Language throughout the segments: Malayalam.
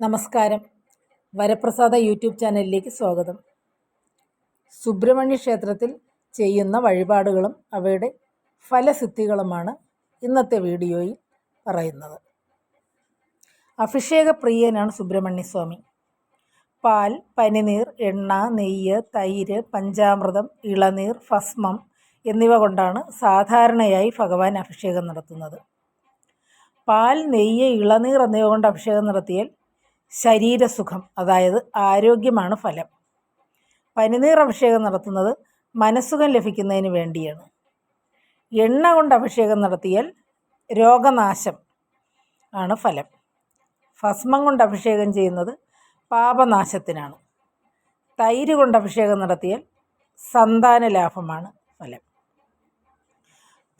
നമസ്കാരം. വരപ്രസാദ യൂട്യൂബ് ചാനലിലേക്ക് സ്വാഗതം. സുബ്രഹ്മണ്യ ക്ഷേത്രത്തിൽ ചെയ്യുന്ന വഴിപാടുകളും അവയുടെ ഫലസിദ്ധികളുമാണ് ഇന്നത്തെ വീഡിയോയിൽ പറയുന്നത്. അഭിഷേക പ്രിയനാണ് സുബ്രഹ്മണ്യസ്വാമി. പാൽ പനിനീർ എണ്ണ നെയ്യ് തൈര് പഞ്ചാമൃതം ഇളനീർ ഭസ്മം എന്നിവ കൊണ്ടാണ് സാധാരണയായി ഭഗവാൻ അഭിഷേകം നടത്തുന്നത്. പാൽ നെയ്യ് ഇളനീർ എന്നിവ കൊണ്ട് അഭിഷേകം നടത്തിയാൽ ശരീരസുഖം അതായത് ആരോഗ്യമാണ് ഫലം. പനിനീർ അഭിഷേകം നടത്തുന്നത് മനസ്സുഖം ലഭിക്കുന്നതിന് വേണ്ടിയാണ്. എണ്ണ കൊണ്ട് അഭിഷേകം നടത്തിയാൽ രോഗനാശം ആണ് ഫലം. ഭസ്മം കൊണ്ട് അഭിഷേകം ചെയ്യുന്നത് പാപനാശത്തിനാണ്. തൈര് കൊണ്ട് അഭിഷേകം നടത്തിയാൽ സന്താന ലാഭമാണ് ഫലം.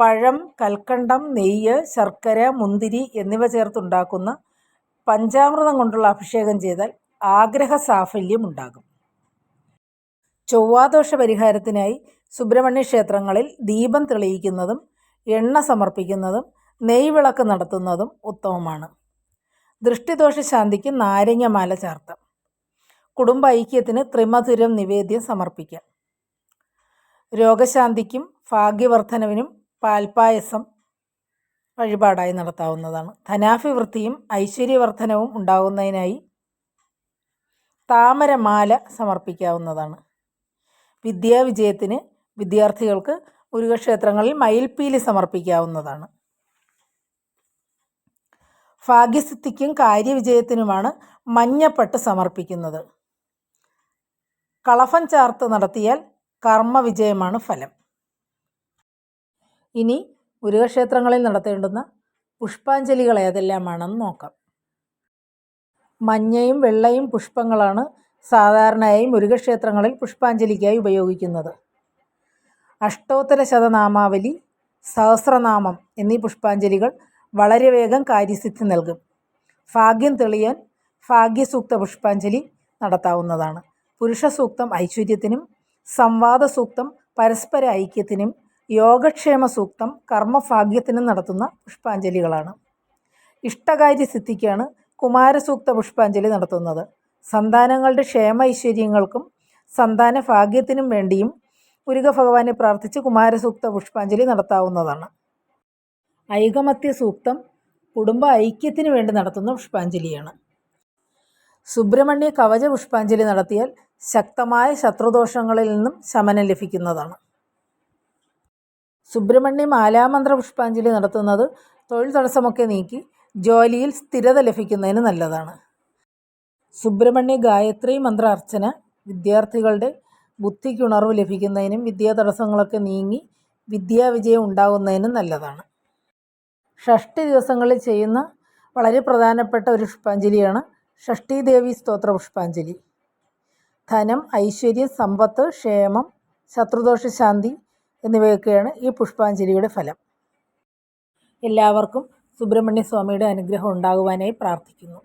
പഴം കൽക്കണ്ടം നെയ്യ് ശർക്കര മുന്തിരി എന്നിവ ചേർത്തുണ്ടാക്കുന്ന പഞ്ചാമൃതം കൊണ്ടുള്ള അഭിഷേകം ചെയ്താൽ ആഗ്രഹ സാഫല്യം ഉണ്ടാകും ചൊവ്വാദോഷ പരിഹാരത്തിനായി സുബ്രഹ്മണ്യ ക്ഷേത്രങ്ങളിൽ ദീപം തെളിയിക്കുന്നതും എണ്ണ സമർപ്പിക്കുന്നതും നെയ്വിളക്ക് നടത്തുന്നതും ഉത്തമമാണ്. ദൃഷ്ടിദോഷ ശാന്തിക്ക് നാരങ്ങമാല ചേർത്താം. കുടുംബ ഐക്യത്തിന് ത്രിമധുരം നിവേദ്യം സമർപ്പിക്കാം. രോഗശാന്തിക്കും ഭാഗ്യവർദ്ധനവിനും പാൽപ്പായസം വഴിപാടായി നടത്താവുന്നതാണ്. ധനാഭിവൃദ്ധിയും ഐശ്വര്യവർദ്ധനവും ഉണ്ടാകുന്നതിനായി താമരമാല സമർപ്പിക്കാവുന്നതാണ്. വിദ്യാവിജയത്തിന് വിദ്യാർത്ഥികൾക്ക് മുരുകക്ഷേത്രങ്ങളിൽ മയിൽപ്പീലി സമർപ്പിക്കാവുന്നതാണ്. ഭാഗ്യസിദ്ധിക്കും കാര്യവിജയത്തിനുമാണ് മഞ്ഞപ്പട്ട് സമർപ്പിക്കുന്നത്. കളഫൻ ചാർത്ത് നടത്തിയാൽ കർമ്മവിജയമാണ് ഫലം. ഇനി മുരുകക്ഷേത്രങ്ങളിൽ നടത്തേണ്ടുന്ന പുഷ്പാഞ്ജലികൾ ഏതെല്ലാമാണെന്ന് നോക്കാം. മഞ്ഞയും വെള്ളയും പുഷ്പങ്ങളാണ് സാധാരണയായി മുരുകക്ഷേത്രങ്ങളിൽ പുഷ്പാഞ്ജലിക്കായി ഉപയോഗിക്കുന്നത്. അഷ്ടോത്തര ശതനാമാവലി സഹസ്രനാമം എന്നീ പുഷ്പാഞ്ജലികൾ വളരെ വേഗം കാര്യസിദ്ധി നൽകും. ഭാഗ്യം തെളിയാൻ ഭാഗ്യസൂക്ത പുഷ്പാഞ്ജലി നടത്താവുന്നതാണ്. പുരുഷസൂക്തം ഐശ്വര്യത്തിനും സംവാദസൂക്തം പരസ്പര ഐക്യത്തിനും യോഗക്ഷേമ സൂക്തം കർമ്മഭാഗ്യത്തിന് നടത്തുന്ന പുഷ്പാഞ്ജലികളാണ്. ഇഷ്ടകാര്യ സിദ്ധിക്കാണ് കുമാരസൂക്ത പുഷ്പാഞ്ജലി നടത്തുന്നത്. സന്താനങ്ങളുടെ ക്ഷേമ ഐശ്വര്യങ്ങൾക്കും സന്താന ഭാഗ്യത്തിനും വേണ്ടിയും മുരുക ഭഗവാനെ പ്രാർത്ഥിച്ച് കുമാരസൂക്ത പുഷ്പാഞ്ജലി നടത്താവുന്നതാണ്. ഐകമത്യ സൂക്തം കുടുംബ ഐക്യത്തിന് വേണ്ടി നടത്തുന്ന പുഷ്പാഞ്ജലിയാണ്. സുബ്രഹ്മണ്യ കവച പുഷ്പാഞ്ജലി നടത്തിയാൽ ശക്തമായ ശത്രുദോഷങ്ങളിൽ നിന്നും ശമനം ലഭിക്കുന്നതാണ്. സുബ്രഹ്മണ്യ മാലാമന്ത്ര പുഷ്പാഞ്ജലി നടത്തുന്നത് തൊഴിൽ തടസ്സമൊക്കെ നീക്കി ജോലിയിൽ സ്ഥിരത ലഭിക്കുന്നതിന് നല്ലതാണ്. സുബ്രഹ്മണ്യ ഗായത്രി മന്ത്ര അർച്ചന വിദ്യാർത്ഥികളുടെ ബുദ്ധിക്കുണർവ് ലഭിക്കുന്നതിനും വിദ്യാ തടസ്സങ്ങളൊക്കെ നീങ്ങി വിദ്യാവിജയം ഉണ്ടാകുന്നതിനും നല്ലതാണ്. ഷഷ്ടി ദിവസങ്ങളിൽ ചെയ്യുന്ന വളരെ പ്രധാനപ്പെട്ട ഒരു പുഷ്പാഞ്ജലിയാണ് ഷഷ്ടി ദേവി സ്തോത്ര പുഷ്പാഞ്ജലി ധനം ഐശ്വര്യം സമ്പത്ത് ക്ഷേമം ശത്രുദോഷ ശാന്തി എന്നിവയൊക്കെയാണ് ഈ പുഷ്പാഞ്ജലിയുടെ ഫലം. എല്ലാവർക്കും സുബ്രഹ്മണ്യ സ്വാമിയുടെ അനുഗ്രഹം ഉണ്ടാകുവാനായി പ്രാർത്ഥിക്കുന്നു.